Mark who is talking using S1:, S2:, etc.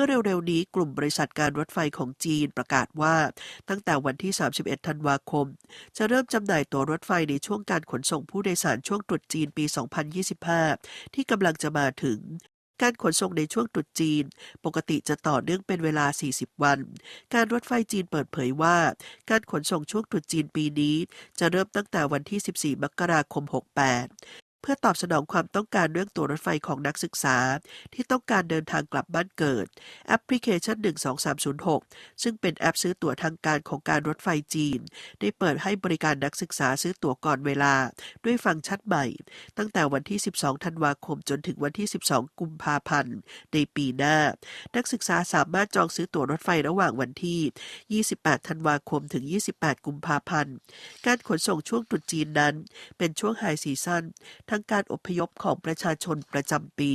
S1: มื่อเร็วๆนี้กลุ่มบริษัทการรถไฟของจีนประกาศว่า ตั้งแต่วันที่ 31 ธันวาคม จะเริ่มจำหน่ายตั๋วรถไฟในช่วงการขนส่งผู้โดยสารช่วงตรุษจีนปี 2025 ที่กำลังจะมาถึงการขนส่งในช่วงตรุษจีน ปกติจะต่อเนื่องเป็นเวลา 40 วัน การรถไฟจีนเปิดเผยว่า การขนส่งช่วงตรุษจีนปีนี้ จะเริ่มตั้งแต่วันที่ 14 มกราคม 68 เพื่อตอบสนองความต้องการเรื่องตั๋วรถไฟของนักศึกษา ที่ต้องการเดินทางกลับบ้านเกิด แอปพลิเคชัน 12306 ซึ่งเป็นแอปซื้อตั๋วทางการของการรถไฟจีน ได้เปิดให้บริการนักศึกษาซื้อตั๋วก่อนเวลา ด้วยฟังก์ชันใหม่ ตั้งแต่วันที่ 12 ธันวาคมจนถึงวันที่ 12 กุมภาพันธ์ ในปีหน้า นักศึกษาสามารถจองซื้อตั๋วรถไฟระหว่างวันที่ 28 ธันวาคมถึง 28 กุมภาพันธ์ การขนส่งช่วงตรุษจีนนั้น เป็นช่วงไฮซีซั่นทั้งการอพยพของประชาชนประจำปี